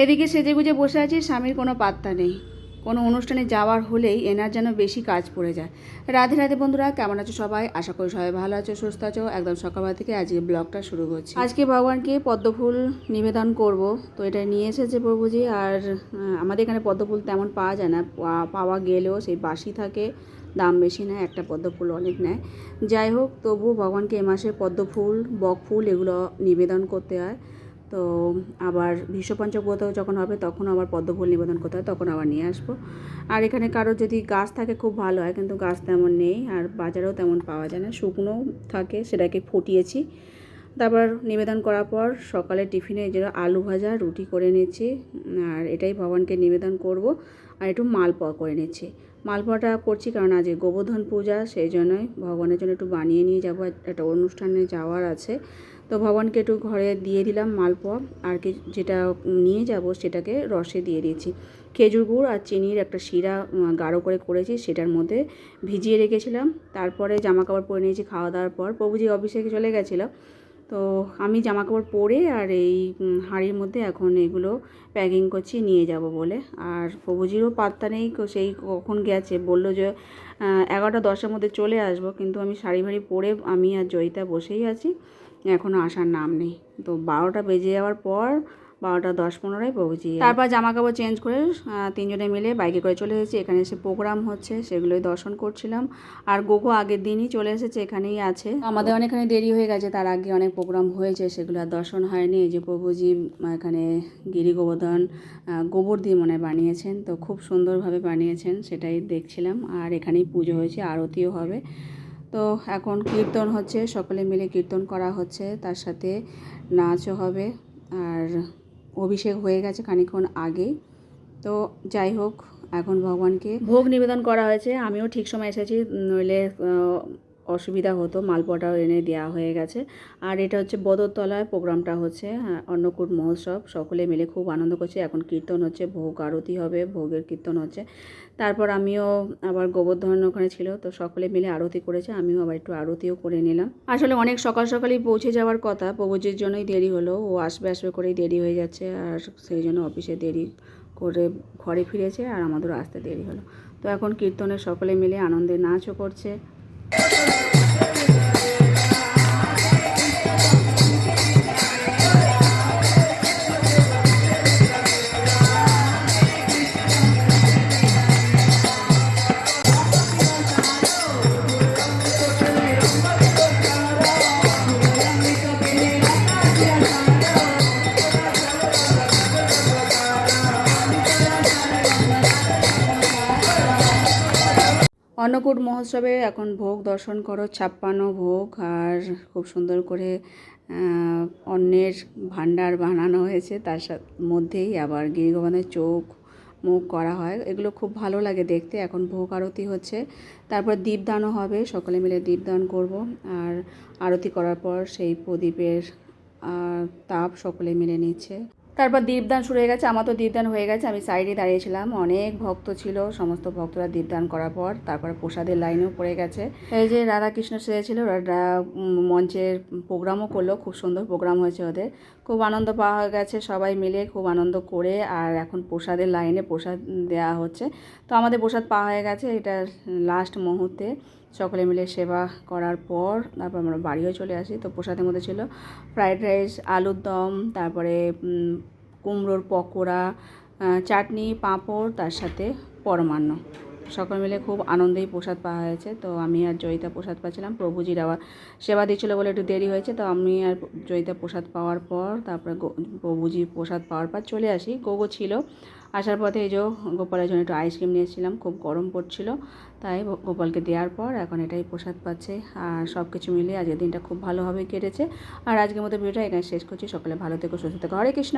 এদিকে সেজে গুজে বসে আছি, স্বামীর কোনো পাত্তা নেই। কোনো অনুষ্ঠানে যাওয়ার হলেই এনার যেন বেশি কাজ পড়ে যায়। রাধে রাধে বন্ধুরা, কেমন আছো সবাই? আশা করি সবাই ভালো আছো, সুস্থ আছো। একদম সকালবেলা থেকে আজকে ব্লগটা শুরু করছি। আজকে ভগবানকে পদ্মফুল নিবেদন করব। তো এটা নিয়ে এসেছে প্রভুজি, আর আমাদের এখানে পদ্মফুল তেমন পাওয়া যায় না। পাওয়া গেলেও সেই বাসি থাকে, দাম বেশি নেয়, একটা পদ্মফুল অনেক নেয়। যাই হোক তবু ভগবানকে এ মাসে পদ্মফুল, বকফুল এগুলো নিবেদন করতে হয়। তো আবার বিশ্বপঞ্চব্রত যখন হবে তখন আবার পদ্মফুল নিবেদন করতে হয়, তখন আবার নিয়ে আসব। আর এখানে কারও যদি গাছ থাকে খুব ভালো হয়, কিন্তু গাছ তেমন নেই, আর বাজারেও তেমন পাওয়া যায় না। শুকনো থাকে, সেটাকে ফুটিয়েছি। তারপর নিবেদন করার পর সকালে টিফিনে যে আলু ভাজা, রুটি করে নিয়েছি আর এটাই ভগবানকে নিবেদন করব, আর একটু মালপোয়া করে নিচ্ছি। মালপোয়াটা করছি কারণ আজ গোবর্ধন পূজা, সেই জন্যই ভগবানের জন্য একটু বানিয়ে নিয়ে যাব। একটা অনুষ্ঠানে যাওয়ার আছে তো ভগবানকে একটু ঘরে দিয়ে দিলাম মালপোয়া আর কি যেটা নিয়ে যাব সেটাকে রসে দিয়ে দিয়েছি। খেজুর গুড় আর চিনির একটা শিরা গাঢ় করে করেছি সেটার মধ্যে ভিজিয়ে রেখেছিলাম। তারপরে জামা কাপড় পরে নিয়েছি খাওয়া দাওয়ার পর। প্রভুজি অফিসে চলে গেছিল, তো আমি জামা কাপড় পরে আর এই হাঁড়ির মধ্যে এখন এগুলো প্যাকিং করছি, নিয়ে যাব বলে। আর প্রভুজিরও পাত্তা নেই সেই কখন গেছে, বলল যে এগারোটা দশটার মধ্যে চলে আসব। কিন্তু আমি শাড়ি ভাড়ি পরে আমি আর জয়িতা বসেই আছি। এখনও আসার নাম নেই। তো বারোটা বেজে যাওয়ার পর বারোটা দশ পনেরোয় পৌঁছি তারপর জামা কাপড় চেঞ্জ করে তিনজনে মিলে বাইকে করে চলে এসেছি। এখানে এসে প্রোগ্রাম হচ্ছে সেগুলোই দর্শন করছিলাম। আর গোগো আগের দিনই চলে এসেছে এখানেই আছে। আমাদের অনেকখানি দেরি হয়ে গেছে তার আগে অনেক প্রোগ্রাম হয়েছে সেগুলো আর দর্শন হয়নি। এই যে প্রভুজি এখানে গিরি গোবর্ধন গোবর দিয়ে মনে হয় বানিয়েছেন। তো খুব সুন্দরভাবে বানিয়েছেন সেটাই দেখছিলাম। আর এখানেই পুজো হয়েছে আরতিও হবে। তো এখন কীর্তন হচ্ছে, সকলে মিলে কীর্তন করা হচ্ছে, তার সাথে নাচও হবে। আর অভিষেক হয়ে গেছে খানিক্ষণ আগে তো যাই হোক, এখন ভগবানকে ভোগ নিবেদন করা হয়েছে। আমিও ঠিক সময় এসেছি, নইলে অসুবিধা হতো মালপোয়াটাও এনে দেওয়া হয়ে গেছে। আর এটা হচ্ছে বদরতলায় প্রোগ্রামটা হচ্ছে আহ, অন্নকূট মহোৎসব। সকলে মিলে খুব আনন্দ করছে। এখন কীর্তন হচ্ছে ভোগ আরতি হবে ভোগের কীর্তন হচ্ছে। তারপর আমিও আবার গোবর্ধন ওখানে ছিল তো সকলে মিলে আরতি করেছে। আমিও আবার একটু আরতিও করে নিলাম। আসলে অনেক সকাল সকালই পৌঁছে যাওয়ার কথা প্রভুজির জন্যই দেরি হলো। ও আসবে আসবে করেই দেরি হয়ে যাচ্ছে আর সেই জন্য অফিসে দেরি করে ঘরে ফিরেছে আর আমাদেরও আসতে দেরি হলো। তো এখন কীর্তনে সকলে মিলে আনন্দে নাচও করছে। অন্নকূট মহোৎসবে এখন ভোগ দর্শন করো ছাপ্পান্ন ভোগ আর খুব সুন্দর করে আহ, অন্নের ভাণ্ডার বানানো হয়েছে। তার সাথে মধ্যেই আবার গিরিগোবানের চোখ মুখ করা হয়। এগুলো খুব ভালো লাগে দেখতে। এখন ভোগ আরতি হচ্ছে। তারপর দীপদানও হবে। সকলে মিলে দীপদান করব। আর আরতি করার পর সেই প্রদীপের তাপ সকলে মিলে নিচ্ছে। তারপর দীপদান শুরু হয়ে গেছে, আমার তো দীপদান হয়ে গেছে, আমি সাইডে দাঁড়িয়েছিলাম। অনেক ভক্ত ছিল, সমস্ত ভক্তরা দীপদান করার পর, তারপরে প্রসাদের লাইনেও পড়ে গেছে। এই যে রাধাকৃষ্ণ সেজেছিল মঞ্চের প্রোগ্রামও করল, খুব সুন্দর প্রোগ্রাম হয়েছে ওদের। খুব আনন্দ পাওয়া গেছে সবাই মিলে, খুব আনন্দ করে, আর এখন প্রসাদের লাইনে প্রসাদ দেওয়া হচ্ছে। তো আমাদের প্রসাদ পাওয়া হয়ে গেছে, এটা লাস্ট মুহূর্তে। সকলে মিলে সেবা করার পর তারপর আমরা বাড়িও চলে আসি। তো প্রসাদের মধ্যে ছিল ফ্রায়েড রাইস, আলুর দম, তারপরে কুমড়োর পকোড়া চাটনি, পাঁপড়, তার সাথে পরমান্ন। সকল মিলে খুব আনন্দেই প্রসাদ পাওয়া হয়েছে। তো আমি আর জয়িতা প্রসাদ পাচ্ছিলাম। প্রভুজির আবার সেবা দিচ্ছিল বলে একটু দেরি হয়েছে। তো আমি আর জয়িতা প্রসাদ পাওয়ার পর, তারপরে প্রভুজি প্রসাদ পাওয়ার পর চলে আসি। গোগো ছিল। আসার পথে এই যে গোপালের জন্য একটু আইসক্রিম নিয়েছিলাম। খুব গরম পড়ছিল। তাই গোপালকে দেওয়ার পর এখন এটাই প্রসাদ পাচ্ছে। আর সব কিছু মিলিয়ে আজকের দিনটা খুব ভালোভাবে কেটেছে। আর আজকের মতো ভিডিওটা এখানে শেষ করছি। সকলে ভালো থেকো, সুস্থ থেকো। হরে কৃষ্ণ!